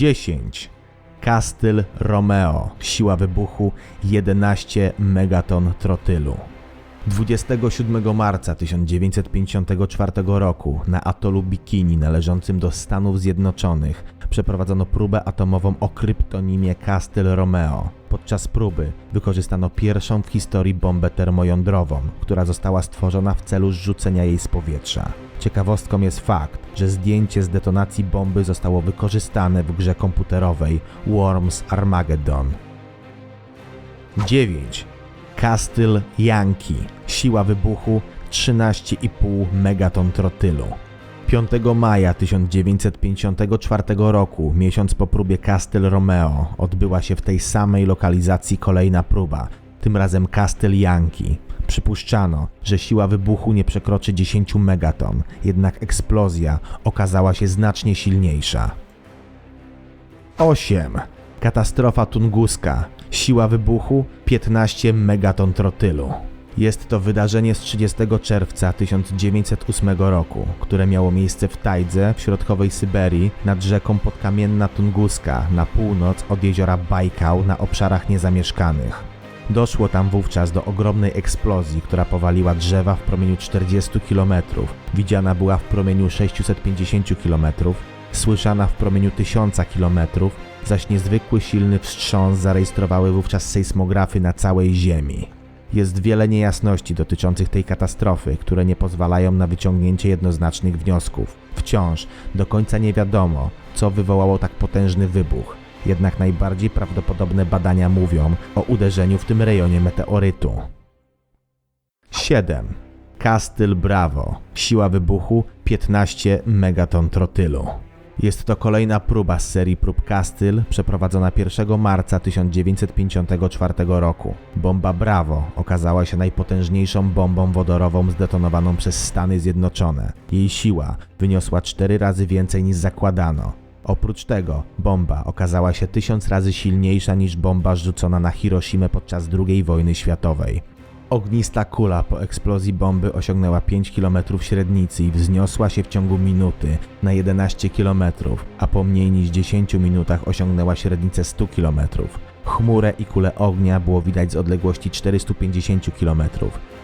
10. Castyl Romeo. Siła wybuchu 11 megaton trotylu. 27 marca 1954 roku na atolu Bikini należącym do Stanów Zjednoczonych przeprowadzono próbę atomową o kryptonimie Castyl Romeo. Podczas próby wykorzystano pierwszą w historii bombę termojądrową, która została stworzona w celu zrzucenia jej z powietrza. Ciekawostką jest fakt, że zdjęcie z detonacji bomby zostało wykorzystane w grze komputerowej Worms Armageddon. 9. Castyl Yankee. Siła wybuchu 13,5 megaton trotylu. 5 maja 1954 roku, miesiąc po próbie Castel Romeo, odbyła się w tej samej lokalizacji kolejna próba, tym razem Castel Yankee. Przypuszczano, że siła wybuchu nie przekroczy 10 megaton, jednak eksplozja okazała się znacznie silniejsza. 8. Katastrofa tunguska. Siła wybuchu 15 megaton trotylu. Jest to wydarzenie z 30 czerwca 1908 roku, które miało miejsce w Tajdze w środkowej Syberii nad rzeką Podkamienna Tunguska na północ od jeziora Bajkał na obszarach niezamieszkanych. Doszło tam wówczas do ogromnej eksplozji, która powaliła drzewa w promieniu 40 km, widziana była w promieniu 650 km, słyszana w promieniu 1000 km, zaś niezwykły silny wstrząs zarejestrowały wówczas sejsmografy na całej Ziemi. Jest wiele niejasności dotyczących tej katastrofy, które nie pozwalają na wyciągnięcie jednoznacznych wniosków. Wciąż do końca nie wiadomo, co wywołało tak potężny wybuch. Jednak najbardziej prawdopodobne badania mówią o uderzeniu w tym rejonie meteorytu. 7. Castyl Bravo. Siła wybuchu 15 megaton trotylu. Jest to kolejna próba z serii prób Castyl przeprowadzona 1 marca 1954 roku. Bomba Bravo okazała się najpotężniejszą bombą wodorową zdetonowaną przez Stany Zjednoczone. Jej siła wyniosła 4 razy więcej niż zakładano. Oprócz tego bomba okazała się tysiąc razy silniejsza niż bomba rzucona na Hiroshimę podczas II wojny światowej. Ognista kula po eksplozji bomby osiągnęła 5 km średnicy i wzniosła się w ciągu minuty na 11 km, a po mniej niż 10 minutach osiągnęła średnicę 100 km. Chmurę i kulę ognia było widać z odległości 450 km.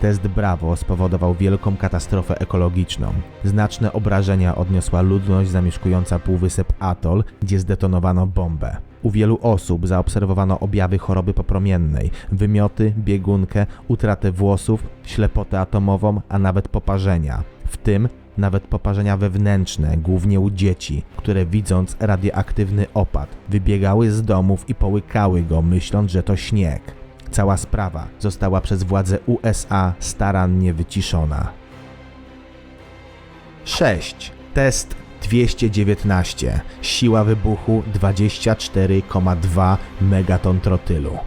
Test Bravo spowodował wielką katastrofę ekologiczną. Znaczne obrażenia odniosła ludność zamieszkująca półwysep Atoll, gdzie zdetonowano bombę. U wielu osób zaobserwowano objawy choroby popromiennej, wymioty, biegunkę, utratę włosów, ślepotę atomową, a nawet poparzenia. W tym nawet poparzenia wewnętrzne, głównie u dzieci, które widząc radioaktywny opad, wybiegały z domów i połykały go, myśląc, że to śnieg. Cała sprawa została przez władze USA starannie wyciszona. 6. Test 219. Siła wybuchu 24,2 megaton trotylu.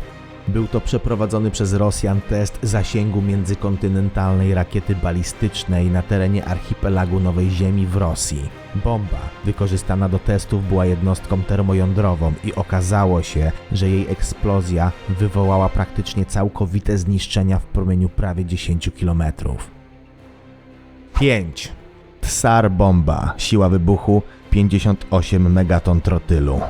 Był to przeprowadzony przez Rosjan test zasięgu międzykontynentalnej rakiety balistycznej na terenie archipelagu Nowej Ziemi w Rosji. Bomba wykorzystana do testów była jednostką termojądrową i okazało się, że jej eksplozja wywołała praktycznie całkowite zniszczenia w promieniu prawie 10 km. 5. Tsar bomba. Siła wybuchu 58 megaton trotylu.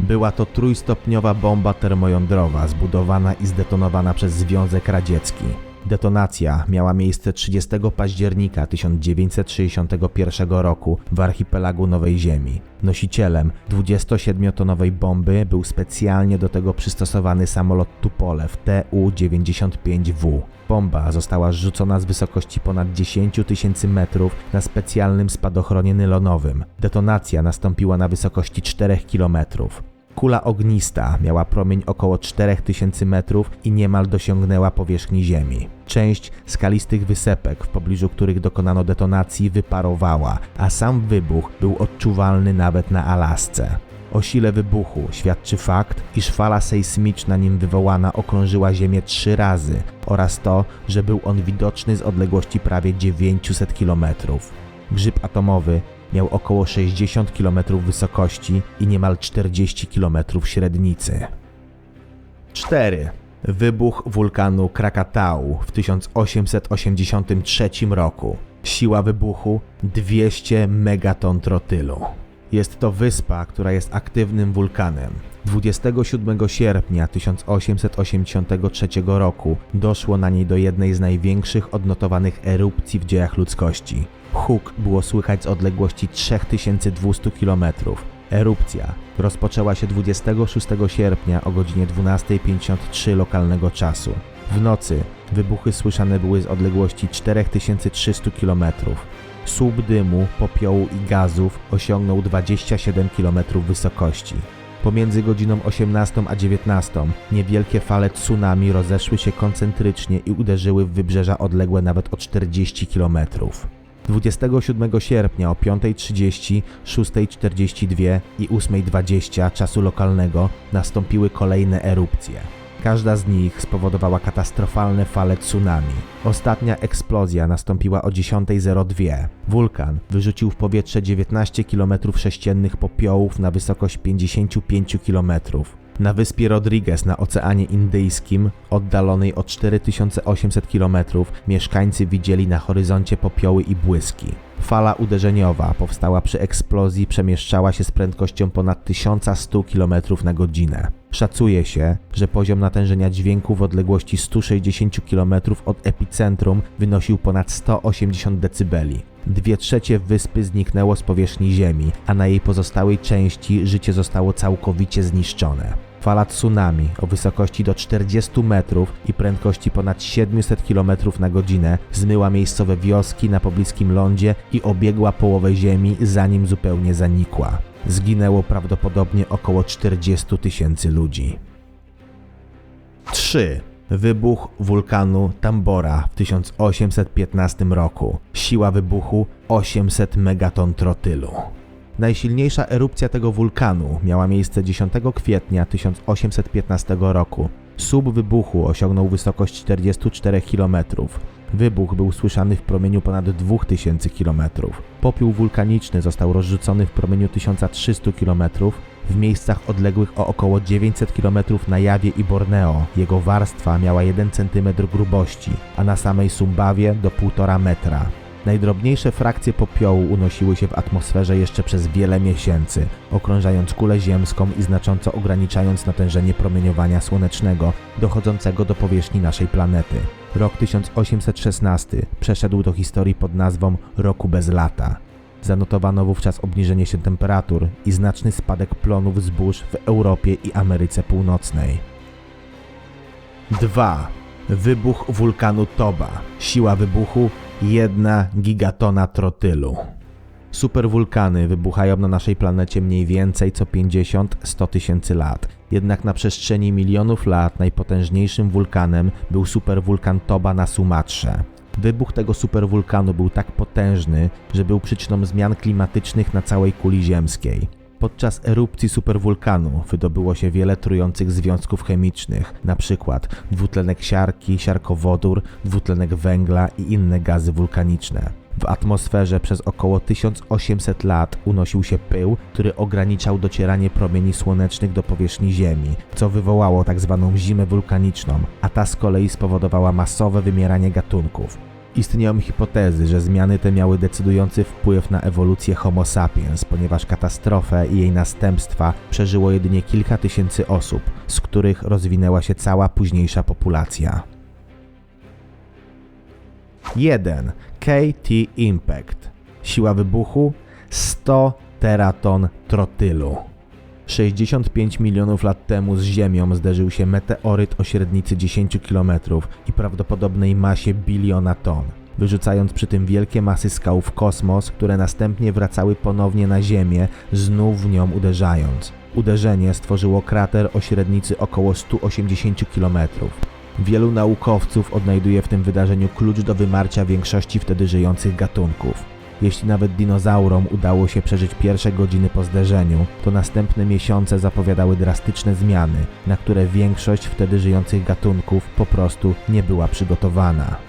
Była to trójstopniowa bomba termojądrowa zbudowana i zdetonowana przez Związek Radziecki. Detonacja miała miejsce 30 października 1961 roku w archipelagu Nowej Ziemi. Nosicielem 27-tonowej bomby był specjalnie do tego przystosowany samolot Tupolew Tu-95W. Bomba została zrzucona z wysokości ponad 10 tysięcy metrów na specjalnym spadochronie nylonowym. Detonacja nastąpiła na wysokości 4 kilometrów. Kula ognista miała promień około 4000 metrów i niemal dosiągnęła powierzchni Ziemi. Część skalistych wysepek, w pobliżu których dokonano detonacji, wyparowała, a sam wybuch był odczuwalny nawet na Alasce. O sile wybuchu świadczy fakt, iż fala sejsmiczna nim wywołana okrążyła Ziemię trzy razy oraz to, że był on widoczny z odległości prawie 900 km. Grzyb atomowy miał około 60 km wysokości i niemal 40 km średnicy. 4. Wybuch wulkanu Krakatau w 1883 roku. Siła wybuchu 200 megaton trotylu. Jest to wyspa, która jest aktywnym wulkanem. 27 sierpnia 1883 roku doszło na niej do jednej z największych odnotowanych erupcji w dziejach ludzkości. Huk było słychać z odległości 3200 km. Erupcja rozpoczęła się 26 sierpnia o godzinie 12.53 lokalnego czasu. W nocy wybuchy słyszane były z odległości 4300 km. Słup dymu, popiołu i gazów osiągnął 27 km wysokości. Pomiędzy godziną 18 a 19 niewielkie fale tsunami rozeszły się koncentrycznie i uderzyły w wybrzeża odległe nawet o 40 km. 27 sierpnia o 5.30, 6.42 i 8.20 czasu lokalnego nastąpiły kolejne erupcje. Każda z nich spowodowała katastrofalne fale tsunami. Ostatnia eksplozja nastąpiła o 10.02. Wulkan wyrzucił w powietrze 19 km sześciennych popiołów na wysokość 55 km. Na wyspie Rodriguez na Oceanie Indyjskim, oddalonej o 4800 km, mieszkańcy widzieli na horyzoncie popioły i błyski. Fala uderzeniowa powstała przy eksplozji, przemieszczała się z prędkością ponad 1100 km na godzinę. Szacuje się, że poziom natężenia dźwięku w odległości 160 km od epicentrum wynosił ponad 180 dB. Dwie trzecie wyspy zniknęło z powierzchni Ziemi, a na jej pozostałej części życie zostało całkowicie zniszczone. Fala tsunami o wysokości do 40 metrów i prędkości ponad 700 km na godzinę zmyła miejscowe wioski na pobliskim lądzie i obiegła połowę ziemi, zanim zupełnie zanikła. Zginęło prawdopodobnie około 40 tysięcy ludzi. 3. Wybuch wulkanu Tambora w 1815 roku. Siła wybuchu 800 megaton trotylu. Najsilniejsza erupcja tego wulkanu miała miejsce 10 kwietnia 1815 roku. Słup wybuchu osiągnął wysokość 44 km. Wybuch był słyszany w promieniu ponad 2000 km. Popiół wulkaniczny został rozrzucony w promieniu 1300 km w miejscach odległych o około 900 km na Jawie i Borneo. Jego warstwa miała 1 cm grubości, a na samej Sumbawie do 1,5 metra. Najdrobniejsze frakcje popiołu unosiły się w atmosferze jeszcze przez wiele miesięcy, okrążając kulę ziemską i znacząco ograniczając natężenie promieniowania słonecznego dochodzącego do powierzchni naszej planety. Rok 1816 przeszedł do historii pod nazwą Roku bez lata. Zanotowano wówczas obniżenie się temperatur i znaczny spadek plonów zbóż w Europie i Ameryce Północnej. 2. Wybuch wulkanu Toba. Siła wybuchu 1 gigatona trotylu. Superwulkany wybuchają na naszej planecie mniej więcej co 50-100 tysięcy lat. Jednak na przestrzeni milionów lat najpotężniejszym wulkanem był superwulkan Toba na Sumatrze. Wybuch tego superwulkanu był tak potężny, że był przyczyną zmian klimatycznych na całej kuli ziemskiej. Podczas erupcji superwulkanu wydobyło się wiele trujących związków chemicznych, np. dwutlenek siarki, siarkowodór, dwutlenek węgla i inne gazy wulkaniczne. W atmosferze przez około 1800 lat unosił się pył, który ograniczał docieranie promieni słonecznych do powierzchni Ziemi, co wywołało tzw. zimę wulkaniczną, a ta z kolei spowodowała masowe wymieranie gatunków. Istnieją hipotezy, że zmiany te miały decydujący wpływ na ewolucję Homo sapiens, ponieważ katastrofę i jej następstwa przeżyło jedynie kilka tysięcy osób, z których rozwinęła się cała późniejsza populacja. 1. KT Impact. Siła wybuchu 100 teraton trotylu. 65 milionów lat temu z Ziemią zderzył się meteoryt o średnicy 10 km i prawdopodobnej masie biliona ton, wyrzucając przy tym wielkie masy skał w kosmos, które następnie wracały ponownie na Ziemię, znów w nią uderzając. Uderzenie stworzyło krater o średnicy około 180 km. Wielu naukowców odnajduje w tym wydarzeniu klucz do wymarcia większości wtedy żyjących gatunków. Jeśli nawet dinozaurom udało się przeżyć pierwsze godziny po zderzeniu, to następne miesiące zapowiadały drastyczne zmiany, na które większość wtedy żyjących gatunków po prostu nie była przygotowana.